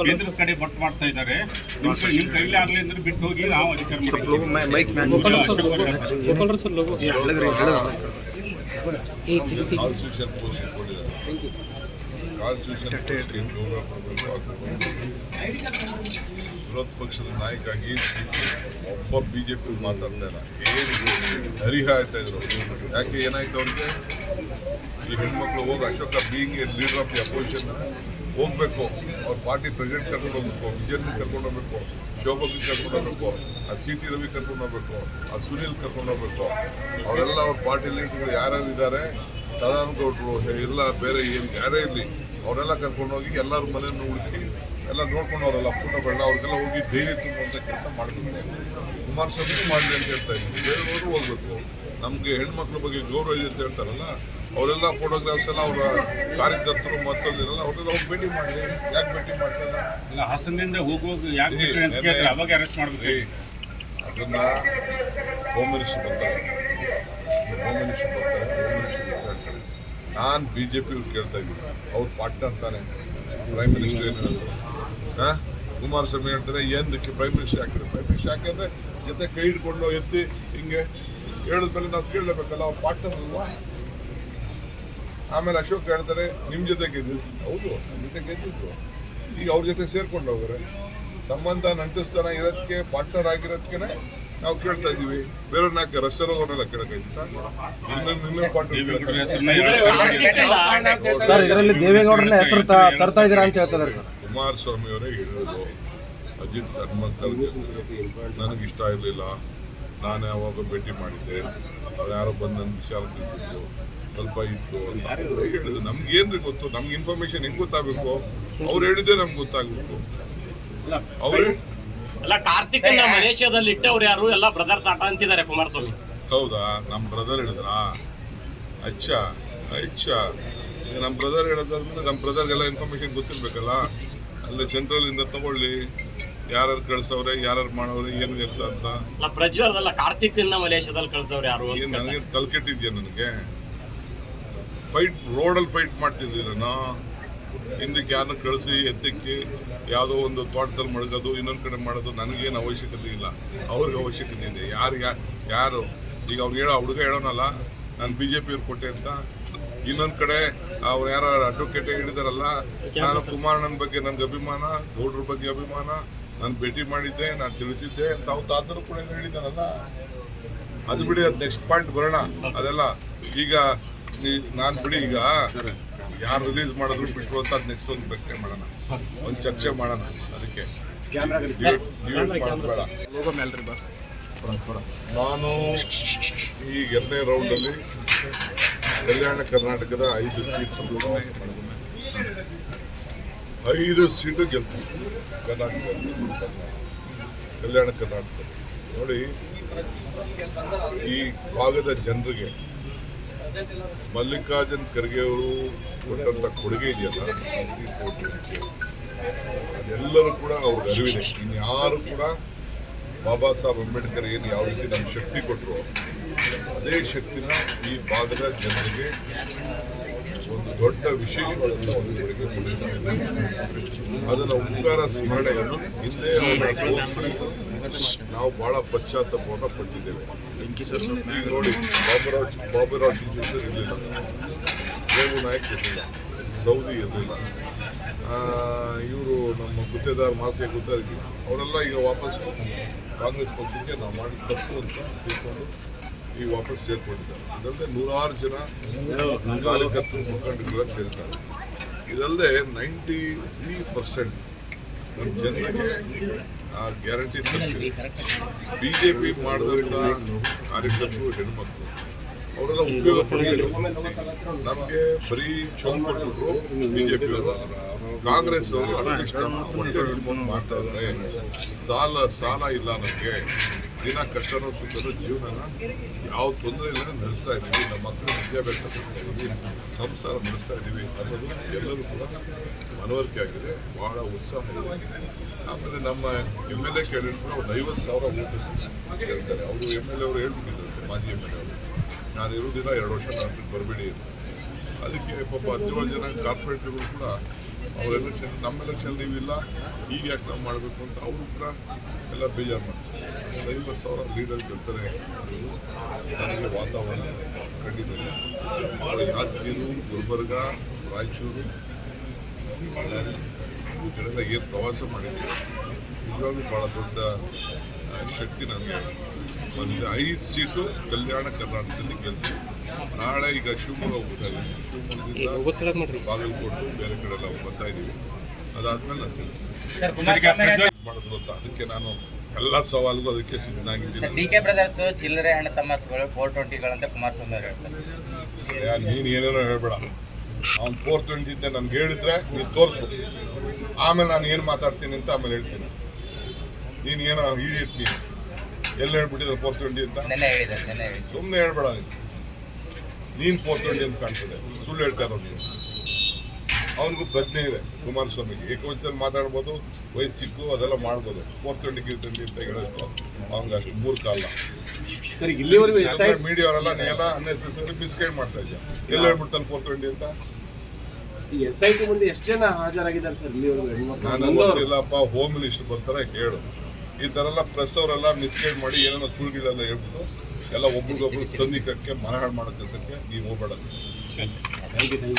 ಕೇಂದ್ರದ ಕಡೆ ಬಟ್ ಮಾಡ್ತಾ ಇದ್ದಾರೆ. ನಿಮ್ ಕೈ- ನಿಮ್ ಕೈಲಿ ಆಗ್ಲಿ ಅಂದ್ರೆ ಬಿಟ್ಟು ಹೋಗಿ ನಾವು ಅಧಿಕಾರ ವಿರೋಧ ಪಕ್ಷದ ನಾಯಕ ಆಗಿ ಒಬ್ಬ ಬಿಜೆಪಿ ಜೆ ಪಿ ಮಾತಾಡ್ತಾ ಇಲ್ಲ ಏನು ಹರಿಹ ಆಯ್ತಾ ಇದ್ರು ಯಾಕೆ ಏನಾಯ್ತು ಅವ್ರಿಗೆ? ಈ ಹೆಣ್ಮಕ್ಳು ಹೋಗಿ Ashoka being leader of the opposition ಹೋಗ್ಬೇಕು. ಅವ್ರ ಪಾರ್ಟಿ ಪ್ರೆಸಿಡೆಂಟ್ ಕರ್ಕೊಂಡು ಹೋಗ್ಬೇಕು ವಿಜಯನ್ ಕರ್ಕೊಂಡು ಹೋಗ್ಬೇಕು ಶೋಭಕ್ ಕರ್ಕೊಂಡು ಹೋಗ್ಬೇಕು, ಆ ಸಿ ಟಿ ರವಿ ಕರ್ಕೊಂಡು ಹೋಗ್ಬೇಕು, ಆ ಸುನೀಲ್ ಕರ್ಕೊಂಡು ಹೋಗ್ಬೇಕು. ಅವರೆಲ್ಲ ಅವ್ರ ಪಾರ್ಟಿ ಲೀಡರ್ಗಳು ಯಾರ್ಯಾರು ಇದ್ದಾರೆ ಸದಾನಗೌಡರು ಎಲ್ಲ ಬೇರೆ ಏನು, ಯಾರೇ ಇರಲಿ, ಅವರೆಲ್ಲ ಕರ್ಕೊಂಡು ಹೋಗಿ ಎಲ್ಲರ ಮನೆಯನ್ನು ಹುಡುಕಿ ಎಲ್ಲ ನೋಡ್ಕೊಂಡು ಅವರೆಲ್ಲ ಪೂರ್ಣ ಬೇಡ ಅವ್ರಿಗೆಲ್ಲ ಹೋಗಿ ಧೈರ್ಯ ತುಂಬುವಂಥ ಕೆಲಸ ಮಾಡಬೇಕು ಕುಮಾರಸ್ವಾಮಿ ಮಾಡಲಿ ಅಂತ ಹೇಳ್ತಾ ಇದ್ದೀವಿ ಬೇರೆಯವರು ಹೋಗ್ಬೇಕು. ನಮಗೆ ಹೆಣ್ಮಕ್ಳ ಬಗ್ಗೆ ಗೌರವ ಇದೆ ಅಂತ ಹೇಳ್ತಾರಲ್ಲ ಅವರೆಲ್ಲ ಫೋಟೋಗ್ರಾಫ್ಸ್ ಎಲ್ಲ ಅವರ ಕಾರ್ಯಕರ್ತರು ಮತ್ತೊಂದಿರಲ್ಲ ಅವರೆಲ್ಲ ಹೋಗಿ ಭೇಟಿ ಮಾಡಿ. ಯಾಕೆ ಭೇಟಿ ಮಾಡ್ತಾರೆ ಇಲ್ಲ? ಹಾಸನದಿಂದ ಹೋಗುವಾಗ ಯಾಕೆ ಬಿಟ್ರಿ ಅಂತ ಕೇಳಿದ್ರೆ ಅವಾಗ ಅರೆಸ್ಟ್ ಮಾಡ್ಬೇಕು ಅದನ್ನ ಹೋಮ್ ಮಿನಿಸ್ಟರ್ ಬರ್ತಾರೆ ಹೋಮ್ ಮಿನಿಸ್ಟರ್ ಬರ್ತಾರೆ ಹೋಮ್ ಮಿನಿಸ್ಟರ್ ಕೇಳ್ತಾರೆ ನಾನು ಬಿ ಜೆ ಪಿ ಕೇಳ್ತಾ ಇದ್ದೀನಿ. ಅವ್ರ ಪಾರ್ಟ್ನರ್ ತಾನೆ. ಪ್ರೈಮ್ ಮಿನಿಸ್ಟರ್ ಏನು ಹಾಂ? ಕುಮಾರಸ್ವಾಮಿ ಹೇಳ್ತಾರೆ ಎಂದಕ್ಕೆ ಪ್ರೈಮ್ ಮಿನಿಸ್ಟರ್ ಹಾಕಿದ್ರೆ ಪ್ರೈಮ್ ಮಿನಿಸ್ಟರ್ ಹಾಕಿದ್ರೆ ಜೊತೆ ಕೈ ಹಿಡ್ಕೊಂಡು ಎತ್ತಿ ಹಿಂಗೆ ಹೇಳಿದ್ಮೇಲೆ ನಾವು ಕೇಳಲೇಬೇಕಲ್ಲ ಅವ್ರ ಪಾರ್ಟ್ನರ್ ಅಲ್ವಾ? ಆಮೇಲೆ ಅಶೋಕ್ ಹೇಳ್ತಾರೆ ನಿಮ್ಮ ಜೊತೆ ಗೆದ್ದಿದ್ರು ಹೌದು ನಮ್ಮ ಜೊತೆ ಗೆದ್ದಿದ್ರು. ಈಗ ಅವ್ರ ಜೊತೆ ಸೇರ್ಕೊಂಡು ಹೋಗ್ರೆ. ಸಂಬಂಧ ನಂಟಿಸ್ತಾನ ಇರೋದಕ್ಕೆ ಪಾರ್ಟ್ನರ್ ಆಗಿರೋದಕ್ಕೆ ನಾವು ಕೇಳ್ತಾ ಇದೀವಿ ಬೇರೆಯವ್ರನ್ನ ನಾಲ್ಕು ರಸ್ಸರ್ ಅವ್ರನ್ನೆಲ್ಲ ಕೇಳಕ್ಕಾಯ್ತಾ ನಿನ್ನ ನಿನ್ನ ದೇವೇಗೌಡರ ಪಾರ್ಟ್ನರ್ ಸರ್ ಇದರಲ್ಲಿ ದೇವೇಗೌಡರನ್ನ ಹೆಸರು ತರ್ತಾ ಇದ್ದೀರಾ ಅಂತ ಹೇಳ್ತಿದ್ದಾರೆ ಸರ್. ಕುಮಾರಸ್ವಾಮಿ ಅವರೇ ಹೇಳೋದು ಅಜಿತ್ ಧರ್ಮಕ್ಕಲ್ ನನಗೆ ಇಷ್ಟ ಇರಲಿಲ್ಲ. ನಾನು ಯಾವಾಗ ಭೇಟಿ ಮಾಡಿದ್ದೆ. ಅವ್ರು ಯಾರೋ ಬಂದು ನನ್ನ ವಿಚಾರ ತಿಳಿಸಿದ್ರು. ಸ್ವಲ್ಪ ಇತ್ತು ಅಂತ ಅವರೇ ಹೇಳಿದ್ರು. ನಮ್ಗೆ ಏನ್ರಿ ಗೊತ್ತು? ನಮ್ಗೆ ಇನ್ಫಾರ್ಮೇಶನ್ ಹೆಂಗ್ ಗೊತ್ತಾಗಬೇಕು? ಅವ್ರು ಹೇಳಿದ್ರೆ ನಮ್ಗೆ ಗೊತ್ತಾಗಬೇಕು. ಅವ್ರೇ ಅಲ್ಲ ಕಾರ್ತಿಕ್ ಮಲೇಷ್ಯಾದಲ್ಲಿ ಇಟ್ಟವ್ರು ಯಾರು? ಎಲ್ಲ ಬ್ರದರ್ಸ್ ಆಟ ಅಂತಿದ್ದಾರೆ ಕುಮಾರಸ್ವಾಮಿ. ಹೌದಾ? ನಮ್ಮ ಬ್ರದರ್ ಹೇಳಿದ್ರಾ? ಅಚ್ಚಾ ಅಚ್ಚಾ. ನಮ್ಮ ಬ್ರದರ್ ಹೇಳೋದಾದ್ಮೇಲೆ ನಮ್ಮ ಬ್ರದರ್ಗೆಲ್ಲ ಇನ್ಫಾರ್ಮೇಶನ್ ಗೊತ್ತಿರ್ಬೇಕಲ್ಲ? ಅಲ್ಲೇ ಸೆಂಟ್ರಲಿಂದ ತಗೊಳ್ಳಿ. ಯಾರು ಕಳ್ಸವ್ರೆ ಯಾರು ಮಾಡವ್ರೆ ಏನು ಎತ್ತ ಅಂತ. ಅಲ್ಲ ಪ್ರಜ್ವಲ್ದಲ್ಲ ಕಾರ್ತಿಕನ್ನ ಮಲೇಷ್ಯಾದಲ್ಲಿ ಕಳ್ಸಿದವ್ರು ಯಾರು ನನಗೆ ತಲೆಕೆಟ್ಟಿದ್ಯಾ ನನಗೆ? ಫೈಟ್ ರೋಡಲ್ಲಿ ಫೈಟ್ ಮಾಡ್ತಿದ್ವಿ ನಾನು ಹಿಂದಕ್ಕೆ ಯಾರನ್ನ ಕಳಿಸಿ, ಎತ್ತಕ್ಕೆ, ಯಾವುದೋ ಒಂದು ತೋಟದಲ್ಲಿ ಮಡಗೋದು, ಇನ್ನೊಂದು ಕಡೆ ಮಾಡೋದು ನನಗೇನು ಅವಶ್ಯಕತೆ ಇಲ್ಲ. ಅವ್ರಿಗೆ ಅವಶ್ಯಕತೆ ಇದೆ. ಯಾರು ಯಾರು? ಈಗ ಅವ್ರು ಹೇಳೋ ಹುಡುಗ ಹೇಳೋನಲ್ಲ, ನಾನು ಬಿ ಜೆ ಪಿಯವ್ರು ಕೊಟ್ಟೆ ಅಂತ. ಇನ್ನೊಂದು ಕಡೆ ಅವ್ರು ಯಾರು ಅಡ್ವೊಕೇಟ್ ಹೇಳಿದಾರಲ್ಲ, ನಾನು ಕುಮಾರಣ್ಣನ ಬಗ್ಗೆ ನನಗೆ ಅಭಿಮಾನ, ಗೌಡ್ರ ಬಗ್ಗೆ ಅಭಿಮಾನ, ನಾನು ಭೇಟಿ ಮಾಡಿದ್ದೆ, ನಾನು ತಿಳಿಸಿದ್ದೆ ಅವ್ರು ತಾತರು ಕೂಡ ಹೇಳಿದಾರಲ್ಲ. ಅದು ಬಿಡಿ ಅದು ನೆಕ್ಸ್ಟ್ ಪಾಯಿಂಟ್ ಬರೋಣ. ಅದೆಲ್ಲ ಈಗ ನಾನು ಬಿಡಿ ಈಗ ಯಾರು ರಿಲೀಸ್ ಮಾಡಿದ್ರು ಬಿಟ್ಟರು ಅಂತ ಅದು ನೆಕ್ಸ್ಟ್ ಒಂದು ಪ್ರಶ್ನೆ ಮಾಡೋಣ. ಒಂದು ಚರ್ಚೆ ಮಾಡೋಣ ಅದಕ್ಕೆ. ನಾನು ಈ ಎರಡನೇ ರೌಂಡಲ್ಲಿ ಕಲ್ಯಾಣ ಕರ್ನಾಟಕದ ಐದು ಸೀಟ್ ಐದು ಸೀಟು ಗೆಲ್ತೀವಿ. ಕರ್ನಾಟಕದಲ್ಲಿ. ಕಲ್ಯಾಣ ಕರ್ನಾಟಕದಲ್ಲಿ. ನೋಡಿ ಈ ಭಾಗದ ಜನರಿಗೆ ಮಲ್ಲಿಕಾರ್ಜುನ್ ಖರ್ಗೆ ಅವರು ಕೊಟ್ಟಂತ ಕೊಡುಗೆ ಇದೆಯಲ್ಲ? ಎಲ್ಲರೂ ಕೂಡ ಅವ್ರ ಅರಿವಿದೆ. ಇನ್ಯಾರು ಕೂಡ ಬಾಬಾ ಸಾಹೇಬ್ ಅಂಬೇಡ್ಕರ್ ಏನು ಯಾವ ರೀತಿ ನಮ್ಗೆ ಶಕ್ತಿ ಕೊಟ್ಟರು ಅದೇ ಶಕ್ತಿನ ಈ ಭಾಗದ ಜನರಿಗೆ ಒಂದು ದೊಡ್ಡ ವಿಷಯಗಳನ್ನು ಕೊಟ್ಟಿದ್ದಾರೆ. ಅದನ್ನು ಉಂಗಾರ ಸ್ಮರಣೆಯನ್ನು ಹಿಂದೆ ಅವರ ಸೋಲಿಸಿ ನಾವು ಬಹಳ ಪಶ್ಚಾತ್ತಾಪವನ್ನು ಪಟ್ಟಿದ್ದೇವೆ. ಈಗ ನೋಡಿ ಬಾಬುರಾವ್ ಬಾಬುರಾವ್ ಚಿಂಚೇಶ್ವರ್ ಇರಲಿಲ್ಲ. ದೇವು ನಾಯಕ್ ಇರಲಿಲ್ಲ. ಸೌದಿ ಇರಲಿಲ್ಲ. ಇವರು ನಮ್ಮ ಗುತ್ತೇದಾರ್ ಮಾತೆ ಗುತ್ತೇದಾರ್ಗೆ ಅವರೆಲ್ಲ ಈಗ ವಾಪಸ್ ಕಾಂಗ್ರೆಸ್ ಪಕ್ಷಕ್ಕೆ ನಾವು ಮಾಡಿ ತಪ್ಪು ಅಂತ ತಿಳ್ಕೊಂಡು ಈಗ ವಾಪಸ್ ಸೇರ್ಕೊಂಡಿದ್ದಾರೆ. ಇದಲ್ಲದೆ ನೂರಾರು ಜನ ಕಾರ್ಯಕರ್ತರು, ಮುಖಂಡರೆಲ್ಲ ಸೇರ್ತಾರೆ ಇದಲ್ಲದೆ ನೈಂಟಿ ತ್ರೀ ಪರ್ಸೆಂಟ್ ನಮ್ಮ ಜನರಿಗೆ ಆ ಗ್ಯಾರಂಟಿ ಬಿ ಜೆ ಪಿ ಮಾಡಿದಂಥ ಕಾರ್ಯಕರ್ತರು ಹೆಣ್ಮಕ್ಳು. ಅವರೆಲ್ಲ ಉಪಯೋಗ ಪಡೆಯಲು ನಮಗೆ ಬರೀ ಚೌಕ್ ಕೊಟ್ಬಿಟ್ರು ಬಿಜೆಪಿ ಕಾಂಗ್ರೆಸ್ ಅವರು ಮಾಡ್ತಾ ಇದ್ದಾರೆ ಸಾಲ ಸಾಲ ಇಲ್ಲ ನಮಗೆ. ದಿನ ಕಷ್ಟನೋ ಸುಖನೋ ಜೀವನನ ಯಾವ ತೊಂದರೆ ಇಲ್ಲ ನಡೆಸ್ತಾ ಇದ್ದೀವಿ. ನಮ್ಮ ಮಕ್ಕಳು ವಿದ್ಯಾಭ್ಯಾಸ ಕೊಡ್ತಾ ಇದ್ದೀವಿ. ಸಂಸಾರ ನಡೆಸ್ತಾ ಇದ್ದೀವಿ. ಅನ್ನೋದು ಎಲ್ಲರೂ ಕೂಡ ಮನವರಿಕೆ ಆಗಿದೆ. ಬಹಳ ಉತ್ಸಾಹ ಆಮೇಲೆ ನಮ್ಮ ಎಂ ಎಲ್ ಎ ಕ್ಯಾಂಡಿಡೇಟ್ ಕೂಡ ಒಂದು ಐವತ್ತು ಸಾವಿರ ಓಟ್ ಹೇಳ್ತಾರೆ ಅವರು ಎಂ ಎಲ್ ಎ ಅವರು ಹೇಳ್ಬಿಟ್ಟಿದ್ದಾರೆ, ಮಾಜಿ ಎಂ ಎಲ್ ಎ ಅವರು. ನಾನು ಇರೋದಿಲ್ಲ ಎರಡು ವರ್ಷ ನಾನು ಬರಬೇಡಿ ಅಂತ. ಅದಕ್ಕೆ ಪಾಪ ಹದಿನೇಳು ಜನ ಕಾರ್ಪೊರೇಟ್ಗಳು ಕೂಡ ಅವ್ರ ಎಲೆಕ್ಷನ್ ನಮ್ಮ ಎಲೆಕ್ಷನ್ ಇಲ್ಲ ಈಗ ಯಾಕೆ ನಾವು ಮಾಡಬೇಕು ಅಂತ ಅವರು ಕೂಡ ಎಲ್ಲ ಬೇಜಾರು ಮಾಡ್ತಾರೆ. ಐವತ್ತು ಸಾವಿರ ಲೀಡರ್ ಗೆಲ್ತಾರೆ. ನನಗೆ ವಾತಾವರಣ ಖಂಡಿತ ಯಾದಗಿರಿ, ಗುಲ್ಬರ್ಗ, ರಾಯಚೂರು ಕಡೆಲ್ಲ ಏನು ಪ್ರವಾಸ ಮಾಡಿದ್ದೀವಿ. ನಿಜವಾಗ್ಲೂ ಭಾಳ ದೊಡ್ಡ ಶಕ್ತಿ ನನಗೆ ಬಂದಿದೆ. ಐದು ಸೀಟು ಕಲ್ಯಾಣ ಕರ್ನಾಟಕದಲ್ಲಿ ಗೆಲ್ತೀವಿ. ನಾಳೆ ಈಗ ಶಿವಮೊಗ್ಗ ಹೋಗ್ತಾ ಇದ್ದೀವಿ ಶಿವಮೊಗ್ಗದಿಂದ ಬಾಗಲಕೋಟೆ ಬೇರೆ ಕಡೆ ಎಲ್ಲ ಬರ್ತಾ ಇದ್ದೀವಿ ಅದಾದ್ಮೇಲೆ ನಾನು ತಿಳಿಸ್ತೀನಿ. ಮಾಡೋದು ಅಂತ. ಅದಕ್ಕೆ ನಾನು ಎಲ್ಲ ಸವಾಲ್ಗೂ ಅದಕ್ಕೆ ಸರ್ ಸಿದ್ಧನಾಗಿದ್ದೀನಿ ಡಿ ಕೆ ಬ್ರದರ್ಸ್ ಚಿಲ್ಲರೆ ಹಣ ತಮ್ಮಸ್ಗಳು ಫೋರ್ ಟ್ವೆಂಟಿಗಳಂತ ಕುಮಾರಸ್ವಾಮಿ ಅವರು ಹೇಳ್ತಾರೆ. ಯಾ, ನೀನ್ ಏನೇನೋ ಹೇಳ್ಬೇಡ. ಅವ್ನು ಫೋರ್ ಟ್ವೆಂಟಿ ಇದ್ದೆ ನನ್ಗೆ ಹೇಳಿದ್ರೆ ನೀನು ತೋರಿಸು. ಆಮೇಲೆ ನಾನು ಏನು ಮಾತಾಡ್ತೀನಿ ಅಂತ ಆಮೇಲೆ ಹೇಳ್ತೀನಿ. ನೀನು ಏನೋ ಹಿಡಿಯಿರ್ತೀನಿ ಎಲ್ಲಿ ಹೇಳ್ಬಿಟ್ಟಿದ್ರೆ ಫೋರ್ ಟ್ವೆಂಟಿ ಅಂತ? ನೆನ್ನೆ ಹೇಳಿದ್ದಾರೆ ನೆನ್ನೆ ಸುಮ್ಮನೆ ಹೇಳ್ಬೇಡ ನೀನು. ನೀನು ಟ್ವೆಂಟಿ ಅಂತ ಕಾಣ್ತದೆ. ಸುಳ್ಳು ಹೇಳ್ತಾ ಇರೋದು ನೀನು. ಅವನಿಗೂ ಪ್ರಜ್ಞೆ ಇದೆ ಕುಮಾರಸ್ವಾಮಿಗೆ. ಏಕವಚನ ಮಾತಾಡ್ಬೋದು ವಯಸ್ಸು ಚಿಕ್ಕು ಅದೆಲ್ಲ ಮಾಡ್ಬೋದು. ಫೋರ್ ಟ್ವೆಂಟಿ ಕಿರ್ ಅಂತ ಹೇಳೋದು ಅವ್ನಿಗೆ ಅಷ್ಟು ಮೂರ್ಖ ಕಾಲ ಸರ್ ಇಲ್ಲಿವರೆಗೂ ಮೀಡಿಯಾ ಅವರೆಲ್ಲ ನೀ ಎಲ್ಲ ಅನ್ನೆಸೆಸರಿ ಮಿಸ್ಗೈಡ್ ಮಾಡ್ತಾ ಇದ್ಯಾ ಎಲ್ಲಿ ಹೇಳ್ಬಿಡ್ತಾನೆ ಫೋರ್ ಟ್ವೆಂಟಿ ಅಂತ? ಎಸ್ ಐ ಟಿ ಮುಂದೆ ಎಷ್ಟು ಜನ ಹಾಜರಾಗಿದ್ದಾರೆ ಸರ್ ಇಲ್ಲಿವರೆಗೂ? ನಾನು ಬಂದವರು ಗೊತ್ತಿಲ್ಲಪ್ಪ ಹೋಮ್ ಮಿನಿಸ್ಟರ್ ಬರ್ತಾರೆ ಕೇಳು. ಈ ತರ ಎಲ್ಲ ಪ್ರೆಸ್ ಅವರೆಲ್ಲ ಮಿಸ್ಗೈಡ್ ಮಾಡಿ ಏನೇನೋ ಸುಳ್ಳುಗಳೆಲ್ಲ ಹೇಳ್ಬಿಟ್ಟು ಎಲ್ಲ ಒಬ್ರಿಗೊಬ್ರು ತಂದಿಕಕ್ಕೆ ಮಾರಾಟ ಮಾಡೋ ಕೆಲಸಕ್ಕೆ ನೀವು ಹೋಗ್ಬೇಡ ಥ್ಯಾಂಕ್ ಯು ಥ್ಯಾಂಕ್ ಯು.